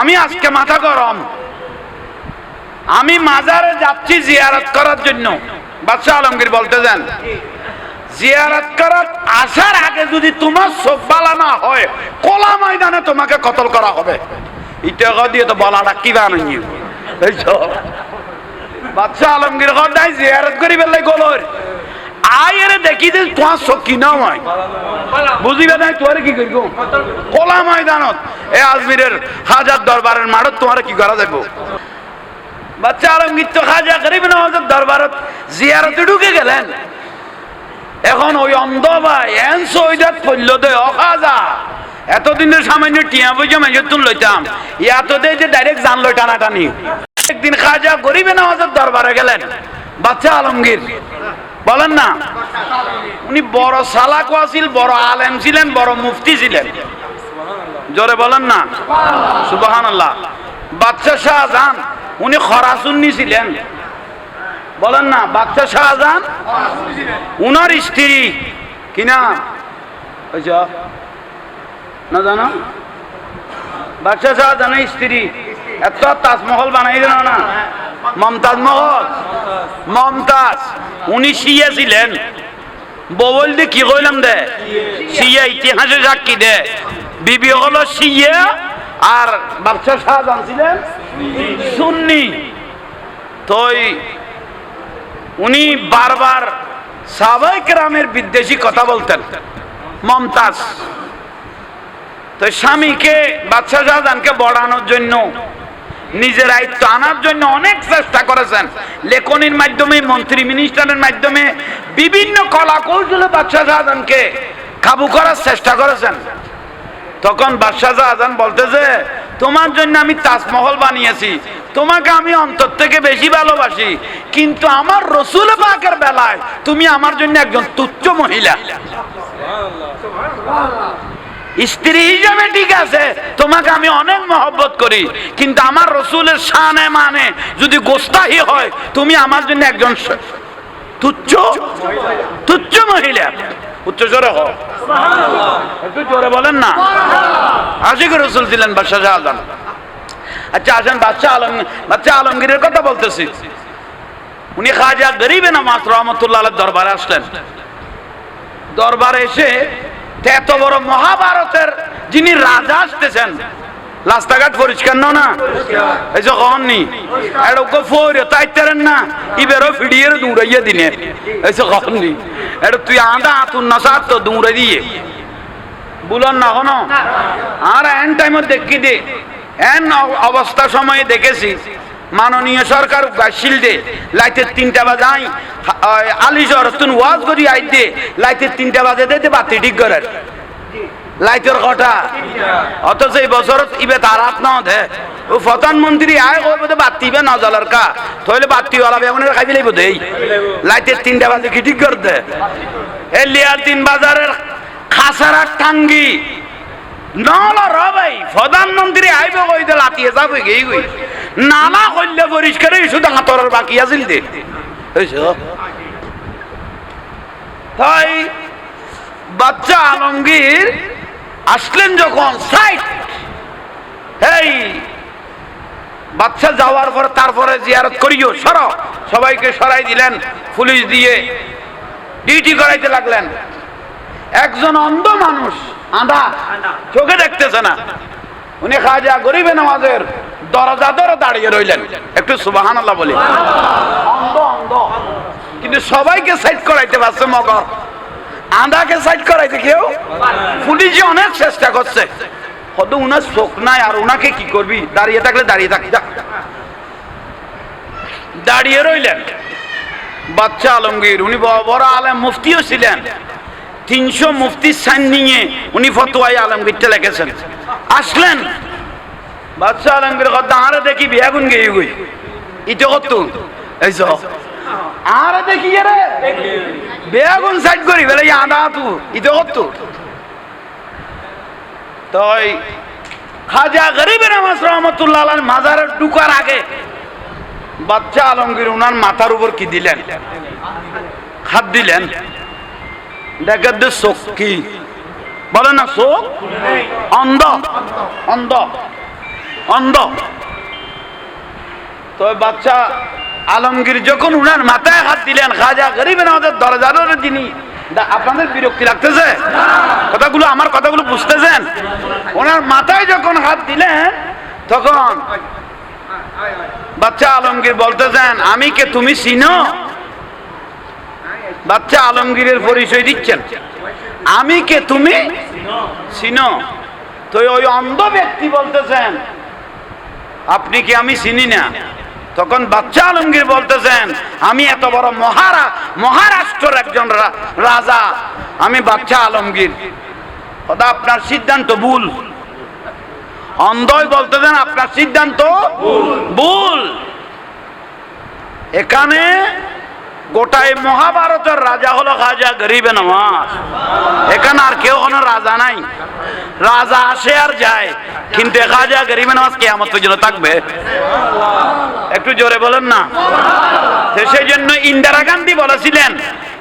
আমি আজকে মাথা গরম। আমি মাজারে যাচ্ছি জিয়ারত করার জন্য। বাদশাহ আলমগীর বলতে যান, জিয়ারত করার আসার আগে যদি তোমার চোখ বালা না হয়, কলা ময়দানে তোমাকে কতল করা হবে? ইটা দিয়ে তো বলাটা কি বানাই বাদশাহ আলমগীর জিয়ারত করি বেলাই গলর? আয়ের দেখি যে তোমার চোখ কি না হয়। বুঝিবে নাই তোরে কি করব? কলা ময়দানত। এ আজমিরের হাজার দরবারের মাঠত তোমার কি করা যাব বাচ্চা আলমগীর তো খাজা গরিব নওয়াজের দরবারত জিয়ারতে ঢুকে গেলেন। এখন ওই অন্ধ ভাই, এন সৈদাত পড়ল দে অখাজা এতদিনের সামান্য টিয়া বুঝে মেজতুন লইতাম। ইয়াত দে যে ডাইরেক্ট জানলো টানাটানি। একদিন খাজা গরিবে নওয়াজের দরবারে গেলেন। বাচ্চা আলমগীর বলেন না। উনি বড় সালাকও আছিল, বড় আলেম ছিলেন, বড় মুফতি ছিলেন। জোরে বলেন না। সুবাহান আল্লাহ বাচ্চা শাহজাহান, উনি খরাসুন্নি ছিলেন। বলেন না বাচ্চা শাহজাহান? উনার স্ত্রী। কিনা না জানো? বাচ্চা শাহজাহানের স্ত্রী। এত তাজমহল বানাই না। মমতাজ মহল। মমতাজ, উনি শিয়া ছিলেন। ববল দিয়ে কি কইলাম দে? শিয়া ইতিহাসে সাক্ষী দে। বিবি হলো শিয়া আর বাদশাহ শাহজাহান ছিলেন সুন্নি। তোই উনি বারবার সাবাই গ্রামের বিদ্বেষী কথা বলতেন। মমতাজ, তো স্বামীকে বাদশাহ শাহজাহানকে বড়ানোর জন্য নিজের আয়ত্ত আনার জন্য অনেক চেষ্টা করেছেন। লেখনির মাধ্যমে, মন্ত্রী মিনিস্টারের মাধ্যমে বিভিন্ন কলা কৌশলে বাদশাহ শাহজাহানকে কাবু করার চেষ্টা করেছেন। তখন বাদশাহ শাহজাহান বলতেছে, তোমার জন্য আমি তাজমহল বানিয়েছি। তোমাকে আমি অন্তর থেকে বেশি ভালোবাসি। কিন্তু আমার রসুল পাকের বেলায় তুমি আমার জন্য একজন তুচ্ছ মহিলা। স্ত্রী হিসাবে ঠিক আছে, তোমাকে আমি অনেক মহব্বত করি, কিন্তু আমার রসুলের শানে মানে যদি গোস্তাহি হয়, তুমি আমার জন্য একজন তুচ্ছ তুচ্ছ মহিলা। না। রসুল আচ্ছা বাদশাহ আলম বাদশাহ আলমগীরের কথা বলতেছি। উনি রহমতুল্লাহ আলাইহির দরবারে আসলেন। দরবারে এসে এত বড় মহাভারতের যিনি রাজা আসতেছেন, রাস্তাঘাট পরিষ্কার নাও না? এই যে কননি এটা ফোর তাইতারেন না, ইবেরও ফিডিয়ে দৌড়াইয়া দিনে। এই যে কননি এটা তুই আদা আতুন না সাত তো দৌড়াই দিয়ে। বুলন না কোনো আর এন টাইমত দেখি দে এন অবস্থা সময়ে দেখেছি। মাননীয় সরকার গাছিল দে তিনটা বাজে আই আলিশর তুন ওয়াজ করি আই দে, লাইটের তিনটা বাজে দে দে বাতি ঠিক করে লাইটের কটা? অথচ এই বছর ইবে তারাত না দে। ও প্রধানমন্ত্রী আয় ও বোধ বাতি বে না জ্বলার কা। তাহলে বাতি ওলা বেগুনের খাই দিলেই বোধ এই। লাইটের তিনটা বাজে কি ঠিক করে দে? এ লিয়ার তিন বাজারের খাসারা টাঙ্গি। নলা রবাই, প্রধানমন্ত্রী আইব কইতে লাতিয়ে যাব গেই গই। নালা কইলে পরিষ্কার শুধু হাতরের বাকি আছিল তাই বাচ্চা আলমগীর আসলেন যখন সাইট। এই বাচ্চা যাওয়ার পর তারপরে জিয়ারত করিও, সর। সবাইকে সরাই দিলেন, পুলিশ দিয়ে ডিউটি করাইতে লাগলেন। একজন অন্ধ মানুষ, আঁধা, চোখে দেখতেছে না। উনি খাজা গরিবে নামাজের দরজা ধরে দাঁড়িয়ে রইলেন। একটু সুবাহান আল্লাহ বলি কিন্তু সবাইকে সাইড করাইতে পারছে মগর। আঁধাকে সাইড করাইতে কেউ পুলিশে অনেক চেষ্টা করছে। হয়তো উনার চোখ নাই, আর উনাকে কি করবি? দাঁড়িয়ে থাকলে দাঁড়িয়ে থাকি। দাঁড়িয়ে রইলেন। বাচ্চা আলমগীর, উনি বড় আলেম, মুফতিও ছিলেন। তিনশো মুফতির সাইন নিয়ে উনি ফতোয়াই আলমগীরটা লিখেছেন। আসলেন বাচ্চা আলমগীর কথা আরে দেখি বিয়াগুন গেই গই? ইটো কত এই আরে দেখি রে। বেগুন সাইড করি? বেলে আদা তু, ইটো কত তাই খাজা গরিবের আমার রহমতুল্লাহ আলাইহির মাজারে ঢুকার আগে বাচ্চা আলমগীর উনার মাথার উপর কি দিলেন? হাত দিলেন। দেখেন যে চোখ কি? বলে না চোখ? অন্ধ। অন্ধ। অন্ধ। তো বাচ্চা আলমগীর যখন উনার মাথায় হাত দিলেন, খাজা গরিবের আমাদের দরজার যিনি আপনাদের বিরক্তি লাগতেছে? কথাগুলো আমার কথাগুলো বুঝতেছেন? ওনার মাথায় যখন হাত দিলেন, তখন বাচ্চা আলমগীর বলতেছেন, আমি কে তুমি চিনো? বাচ্চা আলমগীরের পরিচয় দিচ্ছেন। আমি কে তুমি চিনো? তো ওই অন্ধ ব্যক্তি বলতেছেন আপনি কি আমি চিনি না? তখন বাচ্চা আলমগীর বলতেছেন আমি এত বড় মহারা মহারাষ্ট্রের একজন রাজা। আমি বাচ্চা আলমগীর। কথা আপনার সিদ্ধান্ত ভুল। অন্ধই বলতেছেন আপনার সিদ্ধান্ত ভুল। এখানে গোটাই মহাভারতের রাজা হলো খাজা গরিবে নওয়াজ। এখানে আর কেউ কোনো রাজা নাই। রাজা আসে আর যায়, কিন্তু খাজা গরিবে নওয়াজ কেয়ামত জন্য থাকবে। একটু জোরে বলেন না। সেই জন্য ইন্দিরা গান্ধী বলেছিলেন,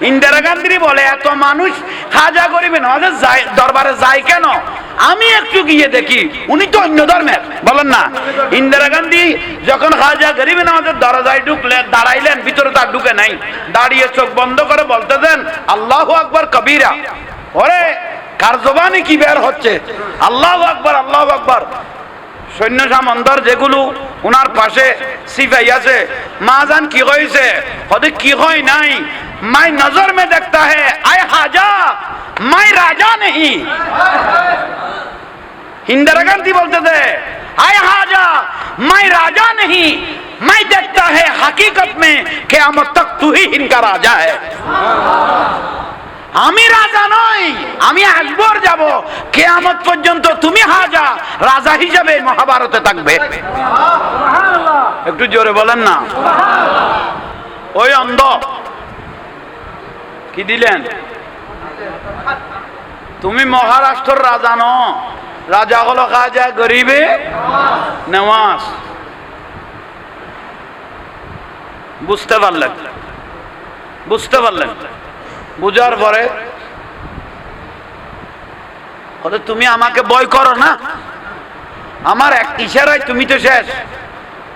ইন্দিরা গান্ধী বলে, এত মানুষ খাজা গরিবে নওয়াজের দরবারে যায় কেন? আমি একটু গিয়ে দেখি। উনি তো অন্য ধর্মের। বলেন না। ইন্দিরা গান্ধী যখন খাজা গরিবে নওয়াজের দরজায় ঢুকলেন, দাঁড়াইলেন, ভিতরে তার ঢুকে নাই। দাঁড়িয়ে চোখ বন্ধ করে বলতেছেন, আল্লাহ আকবর কবিরা। ওরে, কার জবানি কি বের হচ্ছে? আল্লাহ আকবর আল্লাহ আকবর। সৈন্য সামন্তর যেগুলো ওনার পাশে সিপাই আছে, মা জান কি হয়েছে হতে কি হয় নাই? মাই নজর মে দেখতা হে। আয় হাজা মাই রাজা নেই इंदिरा गांधी बोलते थे आय हाजा मैं राजा नहीं मैं देखता है हकीकत में क़यामत तक तू ही इनका राजा है আমি রাজা নই আমি আসবর যাব কেয়ামত পর্যন্ত তুমি হাজা রাজা হিসাবে এই মহাভারতে থাকবে একটু জোরে বলেন না ওই অন্ধ কি দিলেন তুমি মহারাষ্ট্রের রাজা ন রাজা হলো খাজা, গরিবে নেওয়াজ। বুঝতে পারলেন? বুঝতে পারলেন? বুঝার পরে তুমি আমাকে বয় করো না। আমার এক ইশারায় তুমি তো শেষ।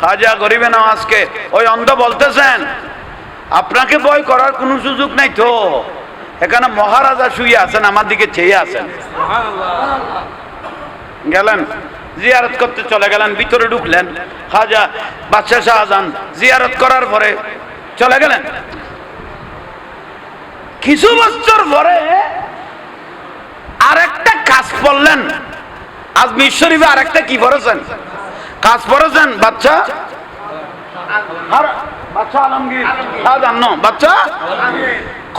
খাজা, গরিবে নওয়াজকে ওই অন্ধ বলতেছেন, আপনাকে বয় করার কোনো সুযোগ নাই তো। এখানে মহারাজা শুয়ে আছেন, আমার দিকে চেয়ে আছেন। গেলেন, জিয়ারত করতে চলে গেলেন, ভিতরে ঢুকলেন। খাজা বাদশাহ শাহজাহান জিয়ারত করার পরে চলে গেলেন। কিছু বছর পরে আরেকটা কাজ পড়লেন আজমির শরীফে আরেকটা কি পড়েছেন? কাজ পড়েছেন বাচ্চা বাচ্চা আলমগীর। বাচ্চা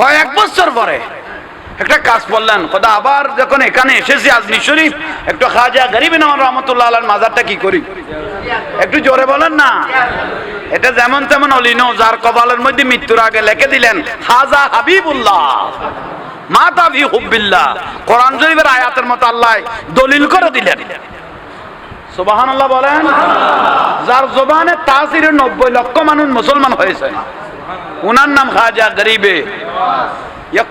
কয়েক বছর পরে একটা কাজ করলেন কথা আবার যখন এখানে এসেছি আজমি শরীফ, একটু খাজা গরিব আমার রহমতুল্লাহ আলার মাজারটা কি করি? একটু জোরে বলেন না। এটা যেমন তেমন অলিনো, যার কপালের মধ্যে মৃত্যুর আগে লেখে দিলেন খাজা হাবিবুল্লাহ মাতা ভি হুব্বিল্লাহ। কোরআন শরীফের আয়াতের মতো আল্লাহ দলিল করে দিলেন। সুবাহান বলেন, যার জবানে তাসিরে নব্বই লক্ষ মানুষ মুসলমান হয়েছে। উনার নাম খাজা গরিবে।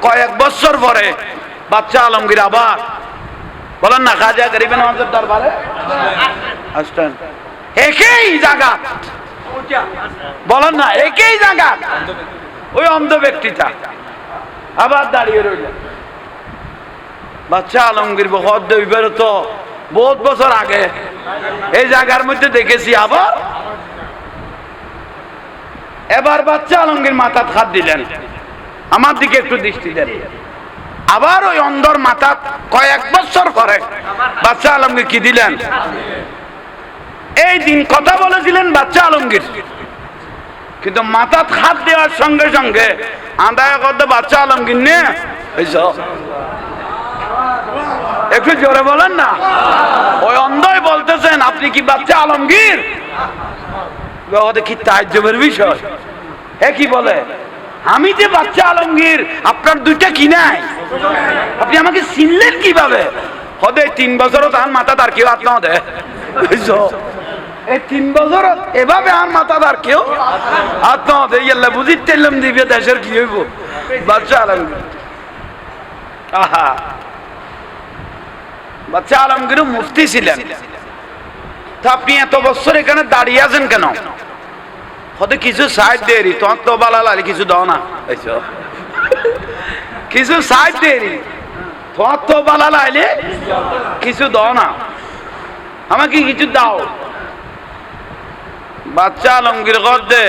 কয়েক বছর পরে বাচ্চা আলমগীর আবার, বলেন না, খাজা গরিবে দরবারে? আসতেন একই জায়গা। বলেন না, একই জায়গা। ওই অন্ধ ব্যক্তিটা আবার দাঁড়িয়ে রইলেন বাচ্চা আলমগীর দইবের তো বহুত বছর আগে। এই জায়গার মধ্যে দেখেছি আবার। এবার বাচ্চা আলমগীর মাথা হাত দিলেন। আমার দিকে একটু দৃষ্টি দেন। আবার ওই অন্ধর মাথা কয়েক বছর করে বাচ্চা আলমগীর কি দিলেন? এই দিন কথা বলেছিলেন বাচ্চা আলমগীর। কিন্তু মাথা হাত দেওয়ার সঙ্গে সঙ্গে আদায় করতে বাচ্চা আলমগীর নে। একটু জোরে বলেন না। ওই অন্ধই বলতেছেন, আপনি কি বাচ্চা আলমগীর? কি তাজ্জবের বিষয়? এ কি বলে? আমি যে বাচ্চা আলমগীর, আপনার দুইটা কি নাই? আপনি আমাকে চিনলেন কীভাবে? হদে, তিন বছরও তার মাথা তার কেউ দেয় বুঝছ? এই তিন বছর এভাবে আর মাথা তার কেউ হাত না দেয় ইয়াল্লা বুঝি তেলম দিবে দেশের কি হইব? বাচ্চা আলমগীর। আহা। বাচ্চা আলমগীর মুফতি ছিলেন। তা আপনি এত বছর এখানে দাঁড়িয়ে আছেন কেন? হতে কিছু সাইড দেরি তোমার তো বালা লাগে কিছু দাও না। কিছু সাইড দেরি তোমার তো বালা লাইলে কিছু দাও না। আমাকে কিছু দাও। বাচ্চা আলমগীর গদ্দে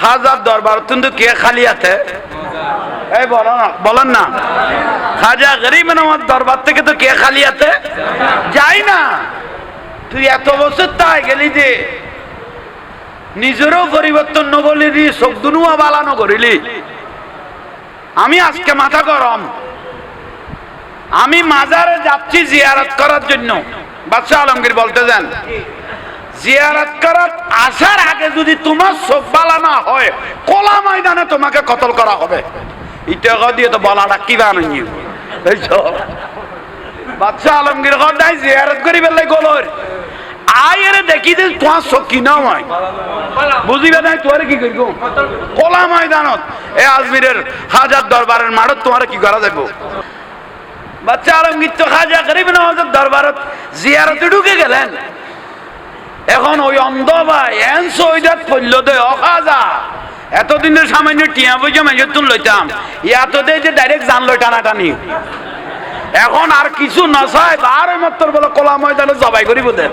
খাজার দরবার কিন্তু কে খালি আছে এই বলো না বলেন না। খাজা গরিব আমার দরবার থেকে তো কে খালি আছে যাই না। তুই এত বছর তাই গেলি যে নিজেরও পরিবর্তন নগলিলি চোখ দুনুয়া বালানো করিলি। আমি আজকে মাথা গরম। আমি মাজারে যাচ্ছি জিয়ারত করার জন্য। বাদশাহ আলমগীর বলতে যান, জিয়ারত করার আসার আগে যদি তোমার চোখ বালা না হয়, কলা ময়দানে তোমাকে কতল করা হবে? ইটা দিয়ে তো বলাটা কি বানাই বাদশাহ আলমগীর জিয়ারত করি বেলাই গলর। আয়ের দেখি যে তোমার চোখ কি না হয়। বুঝিবে নাই তোর কি করিব কলা ময়দানত। এ আজমিরের হাজার দরবারের মাঠত তোমার কি করা যাব বাচ্চা আলমগীর তো খাজা গরিব নওয়াজের দরবারত জিয়ারতে ঢুকে গেলেন। এখন ওই অন্ধ ভাই এন সৈদাত পড়ল দে অখাজা এতদিনের সামান্য টিয়া পয়সা মেজর তুল লইতাম। ইয়াতো দে যে ডাইরেক্ট জান লই টানাটানি। এখন আর কিছু নসাই বার মাত্র বলে কলা ময়দানে জবাই করিব দেন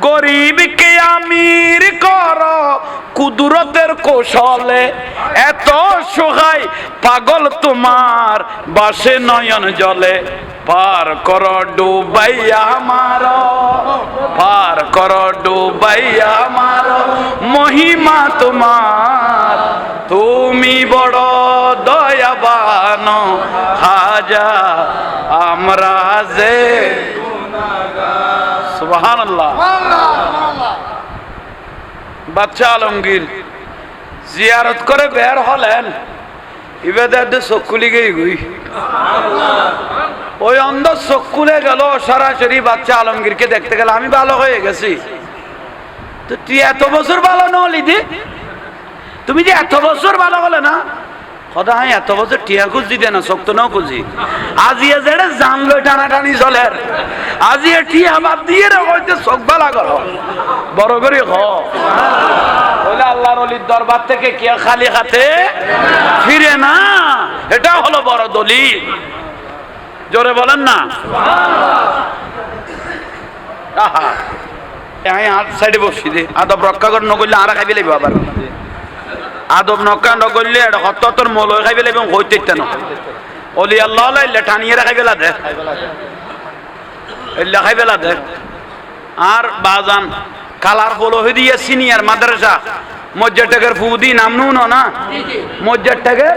গরিবকে আমির কর কুদরতের কৌশলে। এত সোহাই, পাগল তোমার বাসে নয়ন জলে। পার কর ডুবাইয়া মার, পার কর ডুবাইয়া মার। মহিমা তোমার, তুমি বড় দয়াবান। হাজা, আমরা যে সুবহান আল্লাহ বাচ্চা আলমগীর জিয়ারত করে বের হলেন ইবেদার চক্ষুলি গেই গুই। ওই অন্ধ চক্ষুলে গেল সরাসরি বাচ্চা আলমগীরকে দেখতে গেল আমি ভালো হয়ে গেছি। তো তুই এত বছর ভালো নহলি দি। তুমি যে এত বছর ভালো হলে না কথা হ্যাঁ এত বছর টিয়া খুঁজি দে না শক্ত নাও খুঁজি আজিয়ে যেটা জানলো টানাটানি চলের আজিয়ে টিয়া বাদ দিয়ে রে, হইতে চোখ ভালা করো। বড় করে হ। বলে আল্লাহর অলির দরবার থেকে কে খালি হাতে ফিরে না। এটা হলো বড় দলিল। জোরে বলেন না। আহা। আর সাইডে বসি দে। আদব রক্ষা করে নগরলে আর খাইবে লাগবে আবার। আদব নকা হত তোর মল খাইবে লাগবে হইতে ন অলি আল্লাহ লাইলে টানিয়ে রাখাইবে দে। এল্লা খাইবে দে। আর বাজান, কালার হলো হয়ে দিয়ে সিনিয়র মাদ্রাসা। মজ্জার টাকার ফুদি নাম নুন না মজ্জার টাকার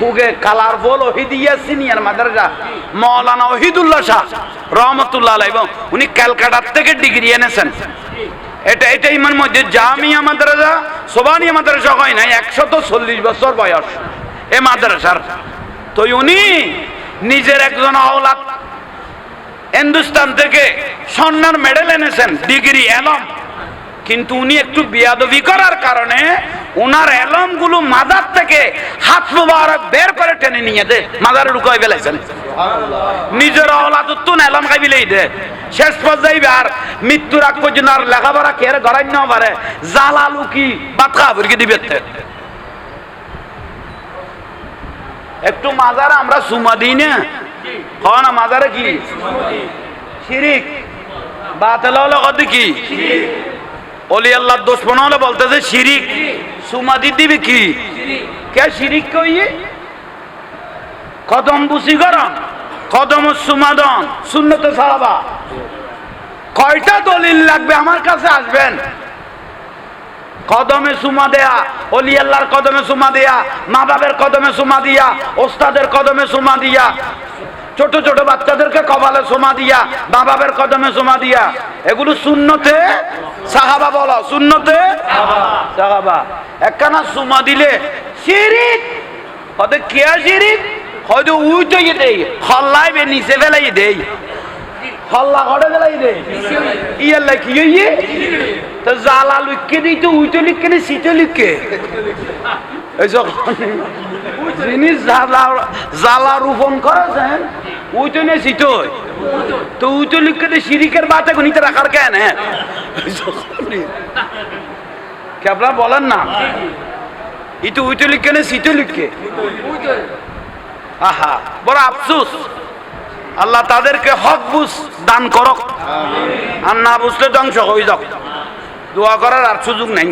ফুগে কালার বল ওহিদিয়া সিনিয়র মাদ্রাসা। মৌলানা ওহিদুল্লাহ শাহ, রহমতুল্লাহ আলাইহ। উনি ক্যালকাটার থেকে ডিগ্রি এনেছেন। এটা এটা ইমান মধ্যে জামিয়া মাদ্রাসা সোবানিয়া মাদ্রাসা হয় নাই, একশত চল্লিশ বছর বয়স। এ মাদ্রাসার। তো উনি নিজের একজন আওলাদ, হিন্দুস্তান থেকে স্বর্ণার মেডেল এনেছেন ডিগ্রি এলম কিন্তু উনি একটু বিয়াদবি করার কারণে ওনার এলমগুলো মাদার থেকে হাত মুবারক বের করে টেনে নিয়ে দে। মাদারে ঢুকাই ফেলেছেন নিজের অলাদুত্তুন এলম খাইবিলেই দে। শেষ পর্যায়ে আর মৃত্যুর আগ পর্যন্ত আর লেখাপড়া কে গড়াই না পারে। জালালু কি বাতকা ভরকে দিবে তে। একটু মাজারে আমরা সুমা দিই না? হয় না মাজারে কি? শিরিক। বাতেল হলে কত কি অলি আল্লাহ দুশ্মন হলে বলতেছে, শিরিক। সুমাদি দিবি কি? কে শিরিক কই কদম বুসি গরম, কদম সুমাদন শূন্যতে ছাড়াবা কয়টা দলিল লাগবে আমার কাছে আসবেন? কদমে সুমা দেয়া, অলি আল্লাহর কদমে সুমা দেয়া মা বাবের কদমে সুমা দিয়া, ওস্তাদের কদমে সুমা দিয়া, ছোট ছোট বাচ্চাদেরকে কপালে সোমা দিয়া মা বাবের কদমে সোমা দিয়া। এগুলো শূন্যতে সাহাবা বলো শূন্যতে সাহাবা। একখানা সুমা দিলে, শিরিক। ওদের কে শিরিক? হয়তো উইটো দেই হল্লাই বে নিচে ফেলাই দেই। হল্লা ঘটে দেই। ইয়ে তো জালা উইটো জ্বালা জ্বালা রোপণ করেছেন উইটো নে সিটো তো উইটো লিখকে দিয়ে সিরিকের বাতে গণিতে রাখার কেন হ্যাঁ? কে আপনারা বলেন না? ইতো উইটো লিখকে নে সিটো লিখকে আহা, বড় আফসুস। আল্লাহ তাদেরকে হক বুঝ দান করক। আর না বুঝলে ধ্বংস হয়ে যাক। দোয়া করার আর সুযোগ নেই।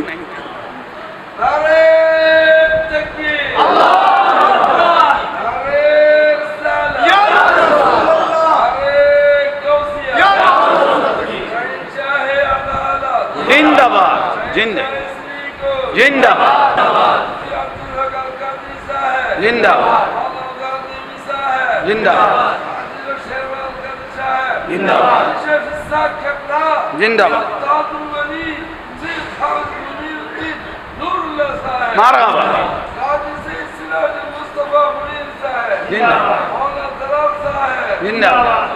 जिंदाबाद। जिंदाबाद। जिंदाबाद। जिंदाबाद। जिंदाबाद। मारहाबा जिंदाबाद जिंदाबाद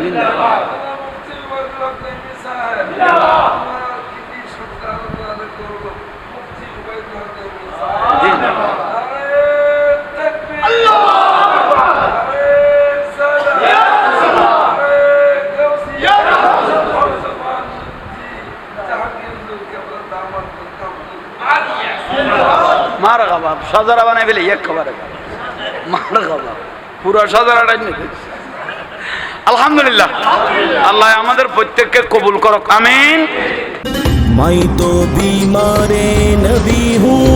जिंदाबाद जिंदाबाद এক খাবাব আলহামদুলিল্লাহ। আল্লাহ আমাদের প্রত্যেককে কবুল করক আমিন। মাই তো বিমারে নবী হুম।